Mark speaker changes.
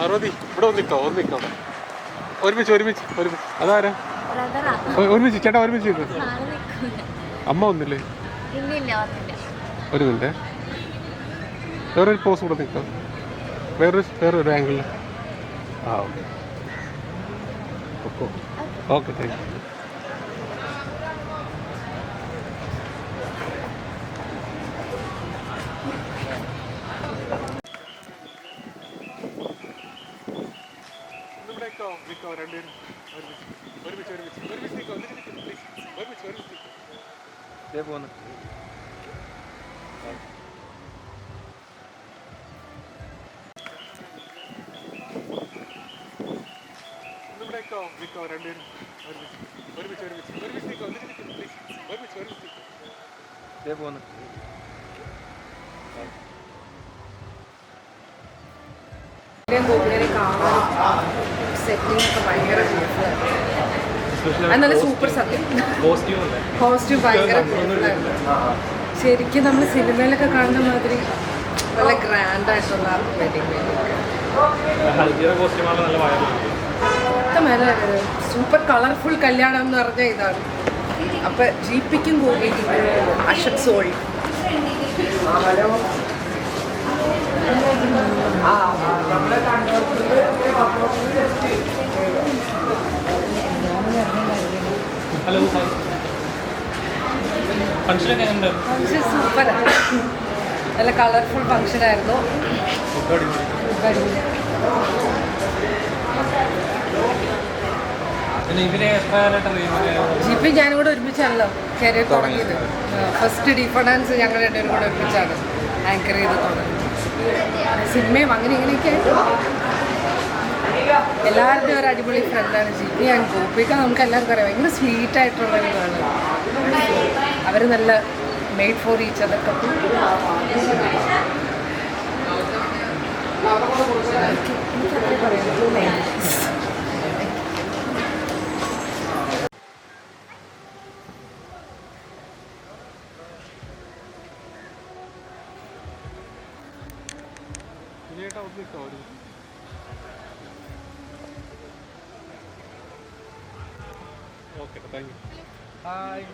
Speaker 1: പാർവതി ഇവിടെ ഒന്നിക്കോ ഒന്നിക്കോ ഒരുമിച്ച് ഒരുമിച്ച് ഒരുമിച്ച്. അതാരാ? ഒരുമിച്ച് ചേട്ടാ ഒരുമിച്ച് നിൽക്ക് അമ്മ ഒന്നില്ലേ ഒരു മിനിറ്റ്. വേറൊരു പോസ് കൂടെ നിൽക്കാം. വേറൊരു വേറൊരു ആംഗിളിൽ ആ ഓക്കെ. ഓക്കെ താങ്ക് യു രണ്ടുപേരും ഒരുമിച്ച്. ഒരുമിച്ച് ഒരുമിച്ച്. ഒരുമിച്ച് നിൽക്കാം ഒരുമിച്ച് ഒരുമിച്ച്
Speaker 2: ഇതേ പോന്ന്.
Speaker 1: ഇവിടേക്കോ നിൽക്കോ രണ്ടുപേരും ഒരുമിച്ച്. ഒരുമിച്ച് ഒരുമിച്ച്. ഒരുമിച്ച് നിൽക്കോ ഒരുമിച്ച് ഒരുമിച്ച് നിൽക്കോ
Speaker 2: ഇതേ പോന്ന്.
Speaker 3: ഗോപിനെ കാണാൻ സെറ്റിംഗ് ഒക്കെ ഭയങ്കര എന്നാലും. സൂപ്പർ സത്യം.
Speaker 2: കോസ്റ്റ്യൂം
Speaker 3: ഭയങ്കര ആണ്. ശരിക്കും നമ്മൾ സിനിമയിലൊക്കെ കാണുന്ന മാതിരി നല്ല ഗ്രാൻഡ് ആയിട്ടുള്ള വെഡിങ്
Speaker 2: മൊത്തം
Speaker 3: സൂപ്പർ കളർഫുൾ കല്യാണം എന്ന് പറഞ്ഞ ഇതാണ്. അപ്പൊ ജീപ്പിക്കും ഗോപിക്കും അഷക് സോൾ
Speaker 2: ഹലോ. ഫംഗ്ഷനൊക്കെ എങ്ങനെയുണ്ട്?
Speaker 3: ഫംഗ്ഷൻ സൂപ്പർ നല്ല കളർഫുൾ ഫംഗ്ഷൻ ആയിരുന്നു. ജിപ്പി ഞാനും കൂടെ ഒരുമിച്ചാണല്ലോ കരിയർ തുടങ്ങിയത്. ഫസ്റ്റ് ഡിഫണൻസ് ഞങ്ങൾ രണ്ടുപേരും കൂടെ ഒരുമിച്ചാണ് ആങ്കർ ചെയ്ത് തുടങ്ങി സിനിമയും അങ്ങനെ ഇങ്ങനെയൊക്കെ ആയിട്ട് എല്ലാവരുടെയും ഒരു അടിപൊളി ഫ്രണ്ടാണ് ജിബി ആൻഡ് ഗോപിക. നമുക്ക് എല്ലാവർക്കും അറിയാം ഭയങ്കര സ്വീറ്റ് ആയിട്ടുള്ള ഇതാണ് അവർ നല്ല മെയ്ഡ് ഫോർ ഈച്ച്
Speaker 1: അതൊക്കെ നിൽക്കോ ഒരു ഓക്കെ താങ്ക് യു ഹായ്